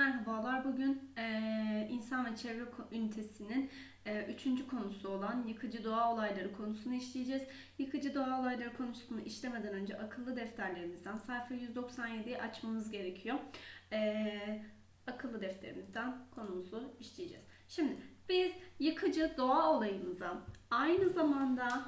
merhabalar. Bugün eee, insan ve çevre ünitesinin eee, üçüncü konusu olan yıkıcı doğa olayları konusunu işleyeceğiz. Yıkıcı doğa olayları konusunu işlemeden önce akıllı defterlerimizden sayfa 197'yi açmamız gerekiyor. Eee, akıllı defterimizden konumuzu işleyeceğiz. Şimdi biz yıkıcı doğa olayımıza aynı zamanda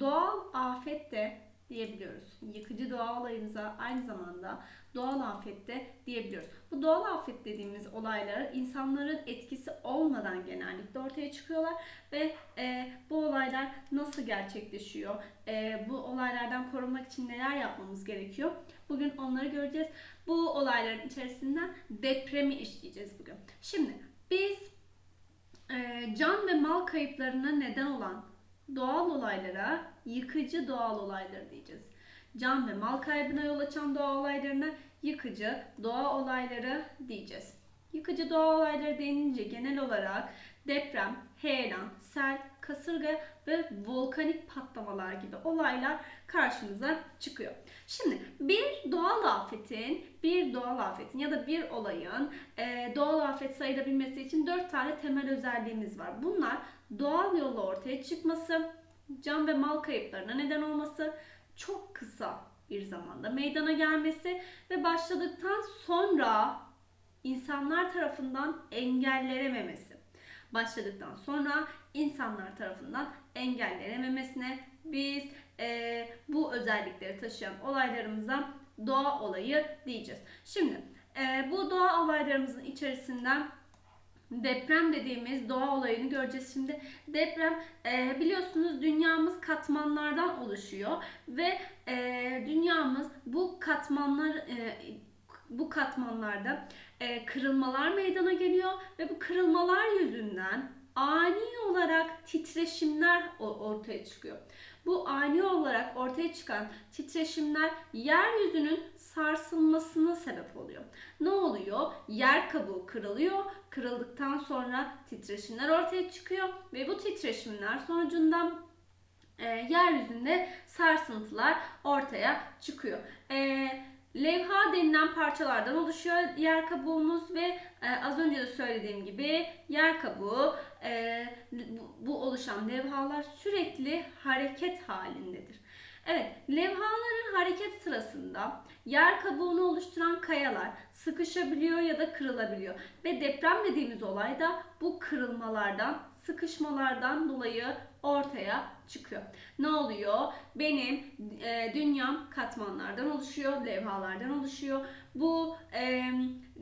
doğal afet de diyebiliyoruz. Yıkıcı doğa olayımıza aynı zamanda doğal afette diyebiliyoruz. Bu doğal afet dediğimiz olaylar insanların etkisi olmadan genellikle ortaya çıkıyorlar ve e, bu olaylar nasıl gerçekleşiyor? E, bu olaylardan korunmak için neler yapmamız gerekiyor? Bugün onları göreceğiz. Bu olayların içerisinden depremi işleyeceğiz bugün. Şimdi biz e, can ve mal kayıplarına neden olan doğal olaylara yıkıcı doğal olayları diyeceğiz. Can ve mal kaybına yol açan doğa olaylarına yıkıcı doğa olayları diyeceğiz. Yıkıcı doğa olayları denince genel olarak deprem, heyelan, sel, kasırga ve volkanik patlamalar gibi olaylar karşımıza çıkıyor. Şimdi bir doğal afetin, bir doğal afetin ya da bir olayın e, doğal afet sayılabilmesi için dört tane temel özelliğimiz var. Bunlar doğal yolla ortaya çıkması, can ve mal kayıplarına neden olması, çok kısa bir zamanda meydana gelmesi ve başladıktan sonra insanlar tarafından engellenememesi. Başladıktan sonra insanlar tarafından engellenememesine biz e, bu özellikleri taşıyan olaylarımıza doğa olayı diyeceğiz. Şimdi e, bu doğa olaylarımızın içerisinden deprem dediğimiz doğa olayını göreceğiz şimdi. Deprem e, biliyorsunuz dünyamız katmanlardan oluşuyor ve e, dünyamız bu katmanlar e, bu katmanlarda e, kırılmalar meydana geliyor ve bu kırılmalar yüzünden ani olarak titreşimler ortaya çıkıyor. Bu ani olarak ortaya çıkan titreşimler yeryüzünün sarsılmasına sebep oluyor. Ne oluyor? Yer kabuğu kırılıyor. Kırıldıktan sonra titreşimler ortaya çıkıyor ve bu titreşimler sonucunda e, yeryüzünde sarsıntılar ortaya çıkıyor. E, levha denilen parçalardan oluşuyor yer kabuğumuz ve e, az önce de söylediğim gibi yer kabuğu e, bu, bu oluşan levhalar sürekli hareket halindedir. Evet, levhaların hareket sırasında yer kabuğunu oluşturan kayalar sıkışabiliyor ya da kırılabiliyor. Ve deprem dediğimiz olay da bu kırılmalardan, sıkışmalardan dolayı ortaya çıkıyor. Ne oluyor? Benim e, dünyam katmanlardan oluşuyor, levhalardan oluşuyor. Bu e,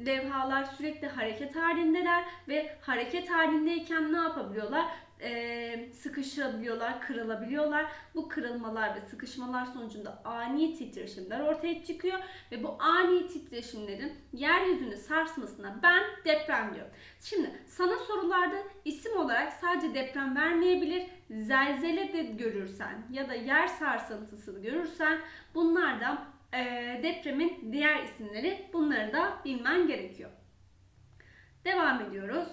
levhalar sürekli hareket halindeler ve hareket halindeyken ne yapabiliyorlar? E, sıkışabiliyorlar, kırılabiliyorlar. Bu kırılmalar ve sıkışmalar sonucunda ani titreşimler ortaya çıkıyor ve bu ani titreşimlerin yeryüzünü sarsmasına ben deprem diyorum. Şimdi sana sorularda isim olarak sadece deprem vermeyebilir. Zelzele de görürsen ya da yer sarsıntısı görürsen bunlardan e, depremin diğer isimleri bunları da bilmen gerekiyor. Devam ediyoruz.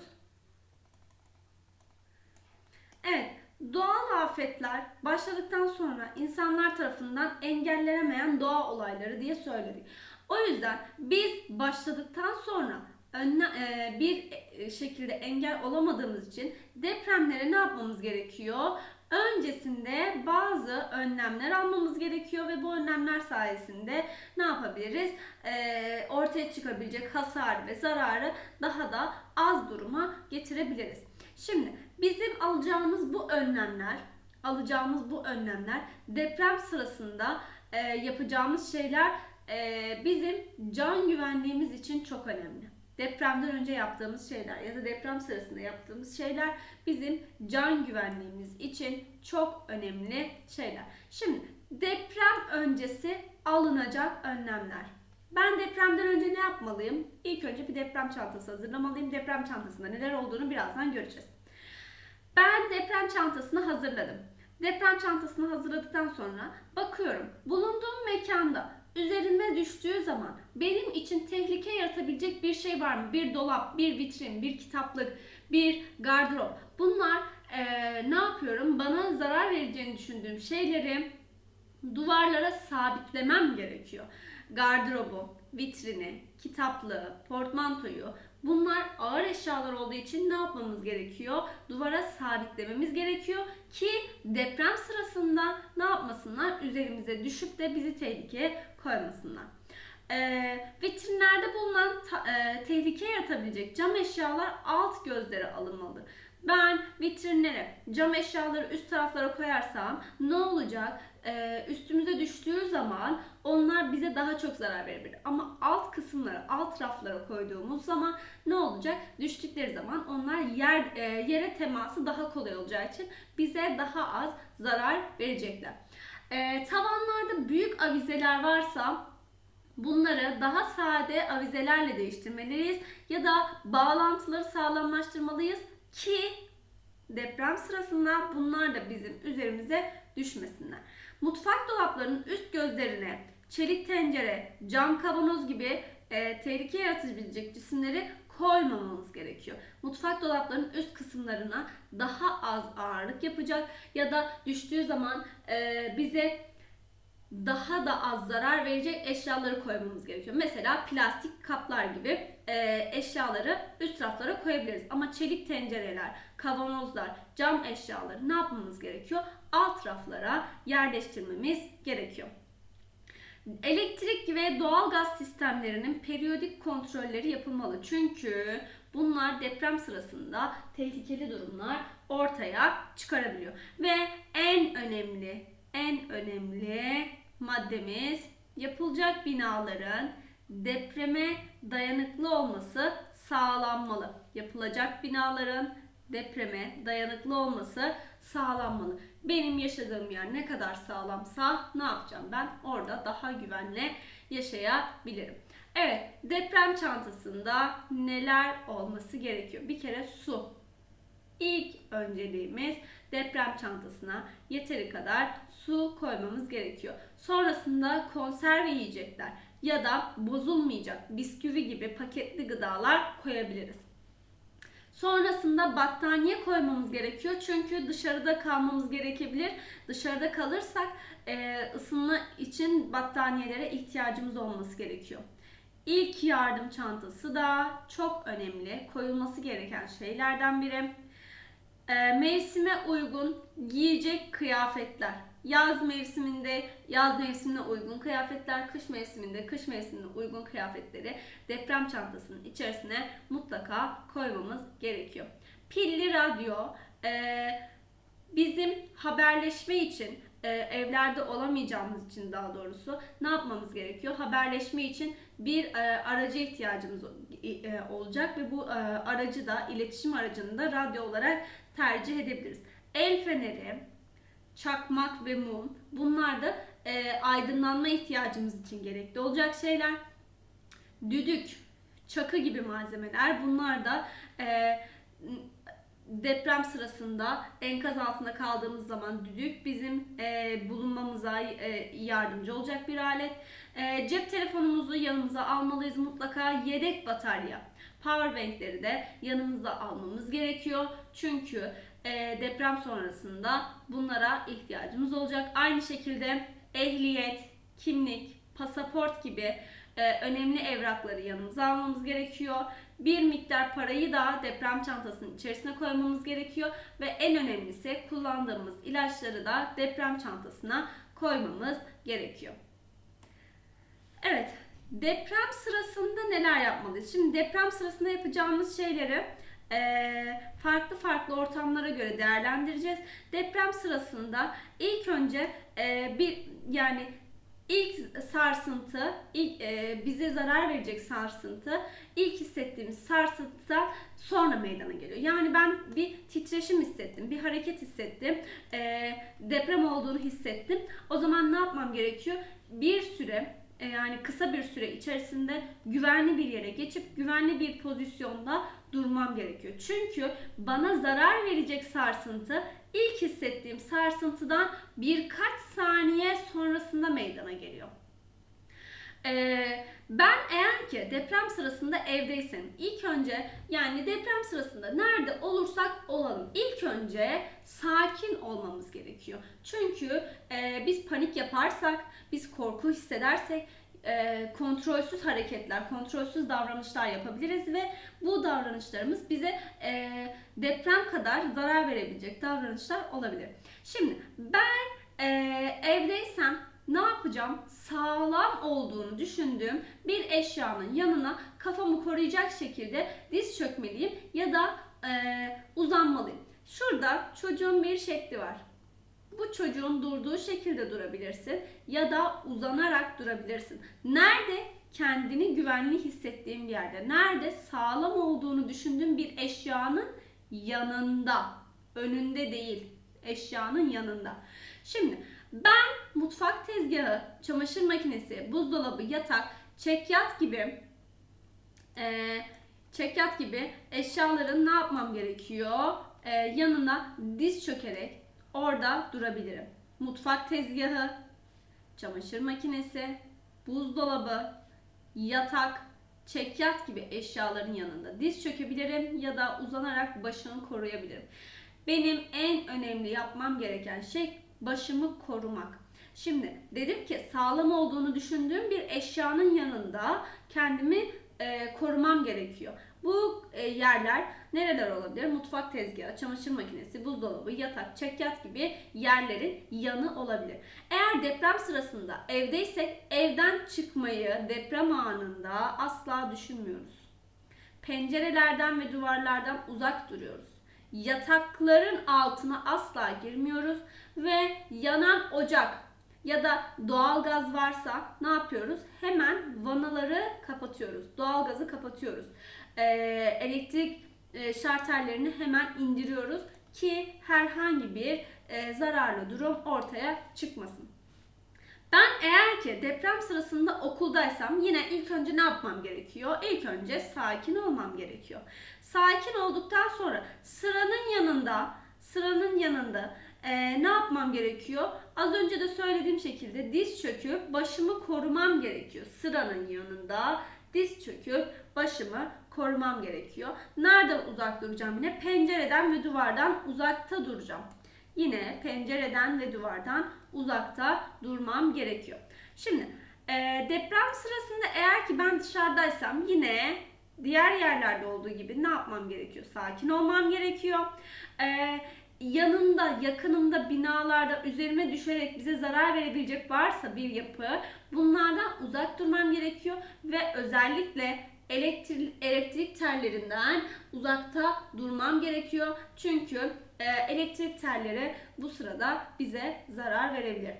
Evet, doğal afetler başladıktan sonra insanlar tarafından engellenemeyen doğa olayları diye söyledik. O yüzden biz başladıktan sonra önle, e, bir e, şekilde engel olamadığımız için depremlere ne yapmamız gerekiyor? Öncesinde bazı önlemler almamız gerekiyor ve bu önlemler sayesinde ne yapabiliriz? E, ortaya çıkabilecek hasar ve zararı daha da az duruma getirebiliriz. Şimdi bizim alacağımız bu önlemler, alacağımız bu önlemler deprem sırasında e, yapacağımız şeyler e, bizim can güvenliğimiz için çok önemli. Depremden önce yaptığımız şeyler ya da deprem sırasında yaptığımız şeyler bizim can güvenliğimiz için çok önemli şeyler. Şimdi deprem öncesi alınacak önlemler. Ben depremden önce ne yapmalıyım? İlk önce bir deprem çantası hazırlamalıyım. Deprem çantasında neler olduğunu birazdan göreceğiz. Ben deprem çantasını hazırladım. Deprem çantasını hazırladıktan sonra bakıyorum bulunduğum mekanda üzerime düştüğü zaman benim için tehlike yaratabilecek bir şey var mı? Bir dolap, bir vitrin, bir kitaplık, bir gardırop. Bunlar eee, ne yapıyorum? Bana zarar vereceğini düşündüğüm şeyleri duvarlara sabitlemem gerekiyor. Gardırobu, vitrini, kitaplığı, portmantoyu bunlar ağır eşyalar olduğu için ne yapmamız gerekiyor? Duvara sabitlememiz gerekiyor ki deprem sırasında ne yapmasınlar? Üzerimize düşüp de bizi tehlikeye koymasınlar. E, vitrinlerde bulunan ta, e, tehlike yaratabilecek cam eşyalar alt gözlere alınmalı. Ben vitrinlere cam eşyaları üst taraflara koyarsam ne olacak? Ee, üstümüze düştüğü zaman onlar bize daha çok zarar verebilir. Ama alt kısımlara, alt raflara koyduğumuz zaman ne olacak? Düştükleri zaman onlar yer e, yere teması daha kolay olacağı için bize daha az zarar verecekler. Ee, tavanlarda büyük avizeler varsa Bunları daha sade avizelerle değiştirmeliyiz ya da bağlantıları sağlamlaştırmalıyız ki deprem sırasında bunlar da bizim üzerimize düşmesinler. Mutfak dolaplarının üst gözlerine çelik tencere, cam kavanoz gibi e, tehlike yaratabilecek cisimleri koymamamız gerekiyor. Mutfak dolaplarının üst kısımlarına daha az ağırlık yapacak ya da düştüğü zaman e, bize daha da az zarar verecek eşyaları koymamız gerekiyor. Mesela plastik kaplar gibi e, eşyaları üst raflara koyabiliriz. Ama çelik tencereler, kavanozlar, cam eşyaları ne yapmamız gerekiyor? Alt raflara yerleştirmemiz gerekiyor. Elektrik ve doğal gaz sistemlerinin periyodik kontrolleri yapılmalı. Çünkü bunlar deprem sırasında tehlikeli durumlar ortaya çıkarabiliyor. Ve en önemli, en önemli maddemiz yapılacak binaların depreme dayanıklı olması sağlanmalı. Yapılacak binaların depreme dayanıklı olması sağlanmalı. Benim yaşadığım yer ne kadar sağlamsa ne yapacağım ben? Orada daha güvenle yaşayabilirim. Evet, deprem çantasında neler olması gerekiyor? Bir kere su. İlk önceliğimiz deprem çantasına yeteri kadar su koymamız gerekiyor. Sonrasında konserve yiyecekler ya da bozulmayacak bisküvi gibi paketli gıdalar koyabiliriz. Sonrasında battaniye koymamız gerekiyor. Çünkü dışarıda kalmamız gerekebilir. Dışarıda kalırsak e, ısınma için battaniyelere ihtiyacımız olması gerekiyor. İlk yardım çantası da çok önemli. Koyulması gereken şeylerden biri. E, mevsime uygun giyecek kıyafetler. Yaz mevsiminde yaz mevsimine uygun kıyafetler, kış mevsiminde kış mevsimine uygun kıyafetleri deprem çantasının içerisine mutlaka koymamız gerekiyor. Pilli radyo e, bizim haberleşme için e, evlerde olamayacağımız için daha doğrusu ne yapmamız gerekiyor? Haberleşme için bir e, araca ihtiyacımız e, olacak ve bu e, aracı da iletişim aracını da radyo olarak tercih edebiliriz. El feneri, çakmak ve mum bunlar da aydınlanma ihtiyacımız için gerekli olacak şeyler. Düdük, çakı gibi malzemeler bunlar da deprem sırasında enkaz altında kaldığımız zaman düdük bizim e, bulunmamıza e, yardımcı olacak bir alet. E, cep telefonumuzu yanımıza almalıyız mutlaka. Yedek batarya, powerbankleri de yanımızda almamız gerekiyor. Çünkü e, deprem sonrasında bunlara ihtiyacımız olacak. Aynı şekilde ehliyet, kimlik, pasaport gibi e, önemli evrakları yanımıza almamız gerekiyor. Bir miktar parayı da deprem çantasının içerisine koymamız gerekiyor ve en önemlisi kullandığımız ilaçları da deprem çantasına koymamız gerekiyor. Evet, deprem sırasında neler yapmalıyız? Şimdi deprem sırasında yapacağımız şeyleri farklı farklı ortamlara göre değerlendireceğiz. Deprem sırasında ilk önce bir yani ilk sarsıntı, ilk e, bize zarar verecek sarsıntı, ilk hissettiğimiz sarsıntıdan sonra meydana geliyor. Yani ben bir titreşim hissettim, bir hareket hissettim, e, deprem olduğunu hissettim. O zaman ne yapmam gerekiyor? Bir süre yani kısa bir süre içerisinde güvenli bir yere geçip güvenli bir pozisyonda durmam gerekiyor. Çünkü bana zarar verecek sarsıntı ilk hissettiğim sarsıntıdan birkaç saniye sonrasında meydana geliyor. Ee, ben eğer ki deprem sırasında evdeysem ilk önce yani deprem sırasında nerede olursak olalım ilk önce sakin olmamız gerekiyor. Çünkü e, biz panik yaparsak, biz korku hissedersek e, kontrolsüz hareketler, kontrolsüz davranışlar yapabiliriz ve bu davranışlarımız bize e, deprem kadar zarar verebilecek davranışlar olabilir. Şimdi ben e, evdeysem ne yapacağım? Sağlam olduğunu düşündüğüm bir eşyanın yanına kafamı koruyacak şekilde diz çökmeliyim ya da e, uzanmalıyım. Şurada çocuğun bir şekli var. Bu çocuğun durduğu şekilde durabilirsin ya da uzanarak durabilirsin. Nerede? Kendini güvenli hissettiğin bir yerde. Nerede? Sağlam olduğunu düşündüğün bir eşyanın yanında. Önünde değil. Eşyanın yanında. Şimdi ben mutfak tezgahı, çamaşır makinesi, buzdolabı, yatak, çekyat gibi e, çekyat gibi eşyaların ne yapmam gerekiyor? E, yanına diz çökerek orada durabilirim. Mutfak tezgahı, çamaşır makinesi, buzdolabı, yatak, çekyat gibi eşyaların yanında diz çökebilirim ya da uzanarak başımı koruyabilirim. Benim en önemli yapmam gereken şey başımı korumak. Şimdi dedim ki sağlam olduğunu düşündüğüm bir eşyanın yanında kendimi e, korumam gerekiyor. Bu e, yerler nereler olabilir? Mutfak tezgahı, çamaşır makinesi, buzdolabı, yatak, çekyat gibi yerlerin yanı olabilir. Eğer deprem sırasında evdeysek evden çıkmayı deprem anında asla düşünmüyoruz. Pencerelerden ve duvarlardan uzak duruyoruz. Yatakların altına asla girmiyoruz ve yanan ocak ya da doğalgaz varsa ne yapıyoruz? Hemen vanaları kapatıyoruz. Doğalgazı kapatıyoruz. Ee, elektrik e, şartellerini hemen indiriyoruz ki herhangi bir e, zararlı durum ortaya çıkmasın. Ben eğer ki deprem sırasında okuldaysam yine ilk önce ne yapmam gerekiyor? İlk önce sakin olmam gerekiyor. Sakin olduktan sonra sıranın yanında, sıranın yanında e, ne yapmam gerekiyor? Az önce de söylediğim şekilde diz çöküp başımı korumam gerekiyor. Sıranın yanında diz çöküp başımı korumam gerekiyor. Nereden uzak duracağım yine? Pencereden ve duvardan uzakta duracağım. Yine pencereden ve duvardan uzakta durmam gerekiyor. Şimdi e, deprem sırasında eğer ki ben dışarıdaysam yine diğer yerlerde olduğu gibi ne yapmam gerekiyor? Sakin olmam gerekiyor. E, yanında, yakınımda binalarda üzerime düşerek bize zarar verebilecek varsa bir yapı bunlardan uzak durmam gerekiyor ve özellikle elektrik, elektrik terlerinden uzakta durmam gerekiyor. Çünkü e, elektrik telleri bu sırada bize zarar verebilir.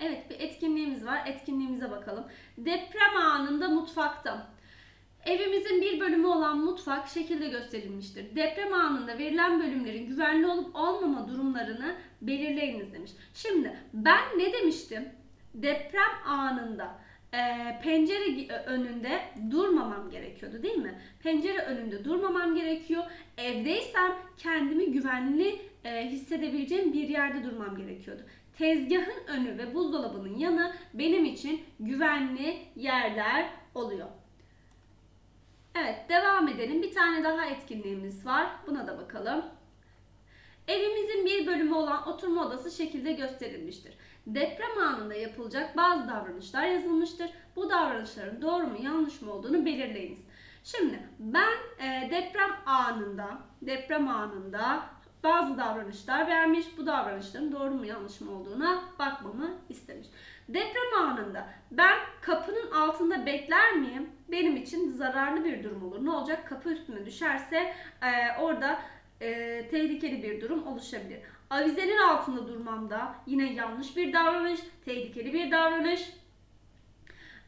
Evet bir etkinliğimiz var. Etkinliğimize bakalım. Deprem anında mutfakta. Evimizin bir bölümü olan mutfak şekilde gösterilmiştir. Deprem anında verilen bölümlerin güvenli olup olmama durumlarını belirleyiniz demiş. Şimdi ben ne demiştim? Deprem anında e, pencere önünde durmamam gerekiyordu değil mi? Pencere önünde durmamam gerekiyor. Evdeysem kendimi güvenli e, hissedebileceğim bir yerde durmam gerekiyordu. Tezgahın önü ve buzdolabının yanı benim için güvenli yerler oluyor. Evet devam edelim. Bir tane daha etkinliğimiz var. Buna da bakalım. Evimizin bir bölümü olan oturma odası şekilde gösterilmiştir. Deprem anında yapılacak bazı davranışlar yazılmıştır. Bu davranışların doğru mu yanlış mı olduğunu belirleyiniz. Şimdi ben e, deprem anında deprem anında bazı davranışlar vermiş. Bu davranışların doğru mu yanlış mı olduğuna bakmamı istemiş. Deprem anında ben kapının altında bekler miyim? Benim için zararlı bir durum olur. Ne olacak? Kapı üstüme düşerse e, orada e, tehlikeli bir durum oluşabilir. Avizenin altında durmamda yine yanlış bir davranış, tehlikeli bir davranış.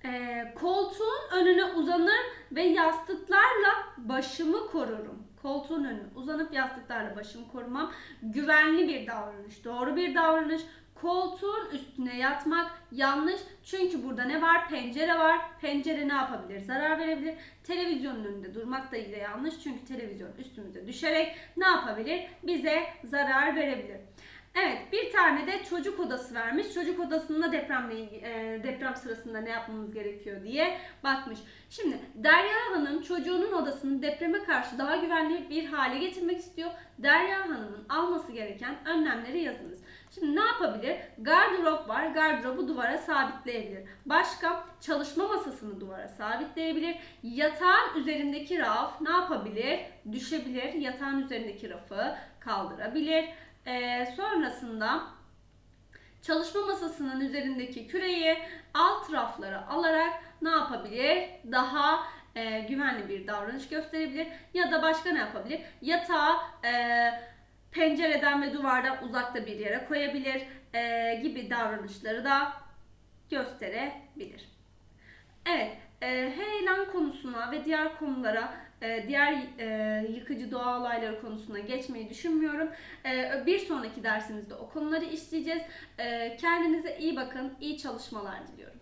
E, koltuğun önüne uzanır ve yastıklarla başımı korurum. Koltuğun önüne uzanıp yastıklarla başımı korumam güvenli bir davranış, doğru bir davranış. Koltuğun üstüne yatmak yanlış. Çünkü burada ne var? Pencere var. Pencere ne yapabilir? Zarar verebilir. Televizyonun önünde durmak da yine yanlış. Çünkü televizyon üstümüze düşerek ne yapabilir? Bize zarar verebilir. Evet bir tane de çocuk odası vermiş. Çocuk odasında depremle deprem sırasında ne yapmamız gerekiyor diye bakmış. Şimdi Derya Hanım çocuğunun odasını depreme karşı daha güvenli bir hale getirmek istiyor. Derya Hanım'ın alması gereken önlemleri yazınız. Şimdi ne yapabilir? Gardırop var. Gardırobu duvara sabitleyebilir. Başka çalışma masasını duvara sabitleyebilir. Yatağın üzerindeki raf ne yapabilir? Düşebilir. Yatağın üzerindeki rafı kaldırabilir. Ee, sonrasında çalışma masasının üzerindeki küreyi alt raflara alarak ne yapabilir? Daha e, güvenli bir davranış gösterebilir. Ya da başka ne yapabilir? Yatağı e, pencereden ve duvardan uzakta bir yere koyabilir e, gibi davranışları da gösterebilir. Evet, e, heyelan konusuna ve diğer konulara, e, diğer e, yıkıcı doğa olayları konusuna geçmeyi düşünmüyorum. E, bir sonraki dersimizde o konuları işleyeceğiz. E, kendinize iyi bakın, iyi çalışmalar diliyorum.